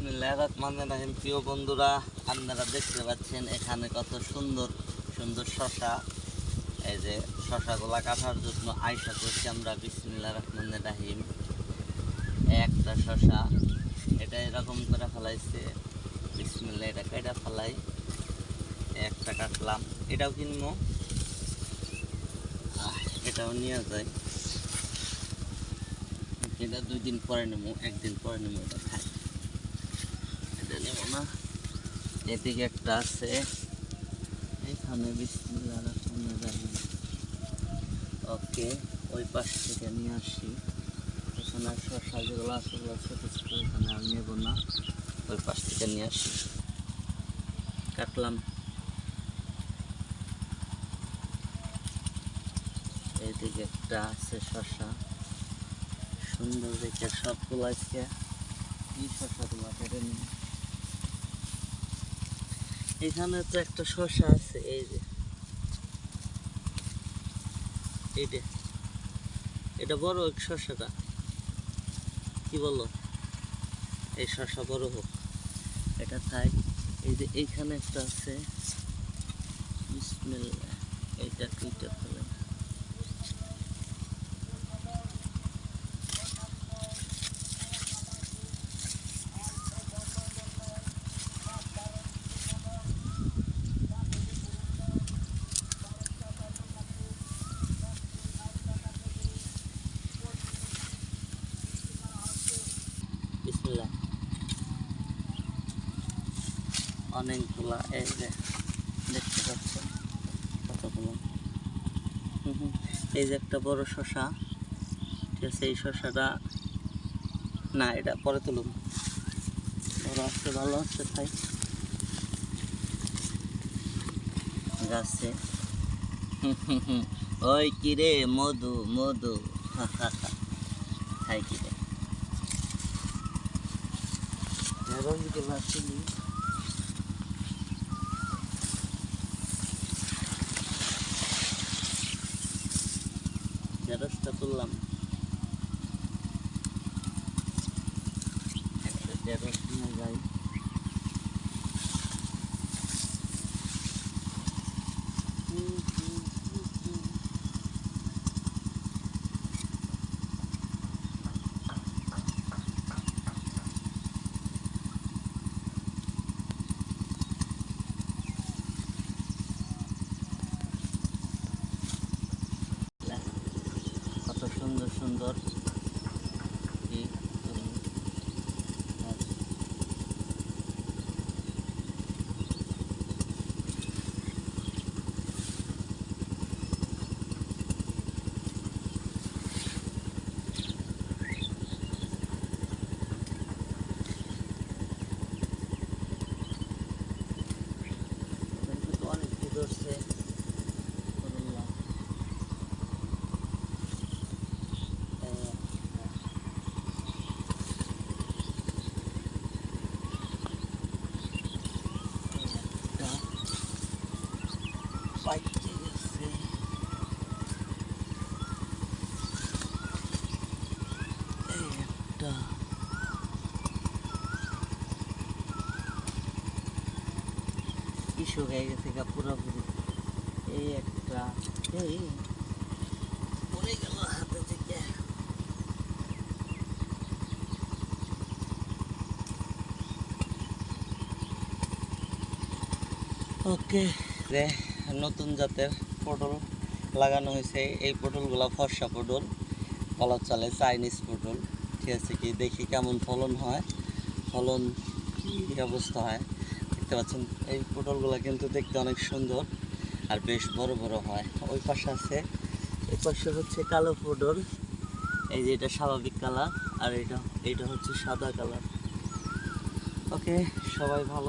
বিসমিল্লাহ রহমান রাহিম। প্রিয় বন্ধুরা, আপনারা দেখতে পাচ্ছেন এখানে কত সুন্দর সুন্দর শশা। এই যে শশাগুলা কাটার জন্য আয়সা করছি আমরা বিসমিল্লাহ রহমান রাহিম। একটা শশা, এটা এরকম করে ফেলাইছে। বিসমিল্লাহ, এটা কেটে ফেলাই। একটা কাটলাম। এটাও কিনবো। এটাও নিয়ে যায় এটা দুই দিন পরে নেব, একদিন পরে নেব, এটা খাই। না এদিকে একটা আছে। এখানে বিসমিল্লাহ ওকে, ওই পাশ থেকে নিয়ে আসি। এখানে শসা যেগুলো আছে ছোটো ছোটো, এখানে আর নেব না। ওই পাশ থেকে নিয়ে আসি। কাটলাম। এইদিকে একটা আছে শসা সুন্দর দেখে সবগুলো আজকে। কি শসাগুলো কেটে নিই এখানে তো একটা শসা আছে, এই যে। এইটা এটা বড় এক শসাটা কি বলো এই শসা বড় হোক। এটা থাক এই যে এইখানে একটা আছে। এইটা এইটা কিটা অনেকগুলা, এই যে দেখতে পাচ্ছেন কতগুলো। এই যে একটা বড় শশা ঠিক আছে, এই শশাটা না, এটা পরে তুলুন। বড় আছে, ভালো আছে তাই গাছে। ওই কিরে মধু মধু। খাই কিরে রঙগুলো চিনি ঢেঁড়সটা তুললাম। একটা ঢেঁড়স নিয়ে যাই কত সুন্দর সুন্দর কি উম, আর এখানে কিন্তু অনেক কি ধরছে করল্লা পাইতে গেছে এই একটা কি শুকাই গেছে গা পুরোপুরি এই একটা এই পড়ে গেল হাতে থেকে ওকে রে নতুন জাতের পটল লাগানো হয়েছে। এই পটলগুলা ফর্সা পটল কলার চলে চাইনিজ পটল। ঠিক আছে কি? দেখি কেমন ফলন হয়। ফলন কি অবস্থা হয়? দেখতে পাচ্ছেন, এই পটলগুলা কিন্তু দেখতে অনেক সুন্দর আর বেশ বড় বড় হয়। ওই পাশে আছে এই পাশে হচ্ছে কালো পটল। এই যে এটা স্বাভাবিক কালার আর এটা এটা হচ্ছে সাদা কালার। ওকে, সবাই ভালো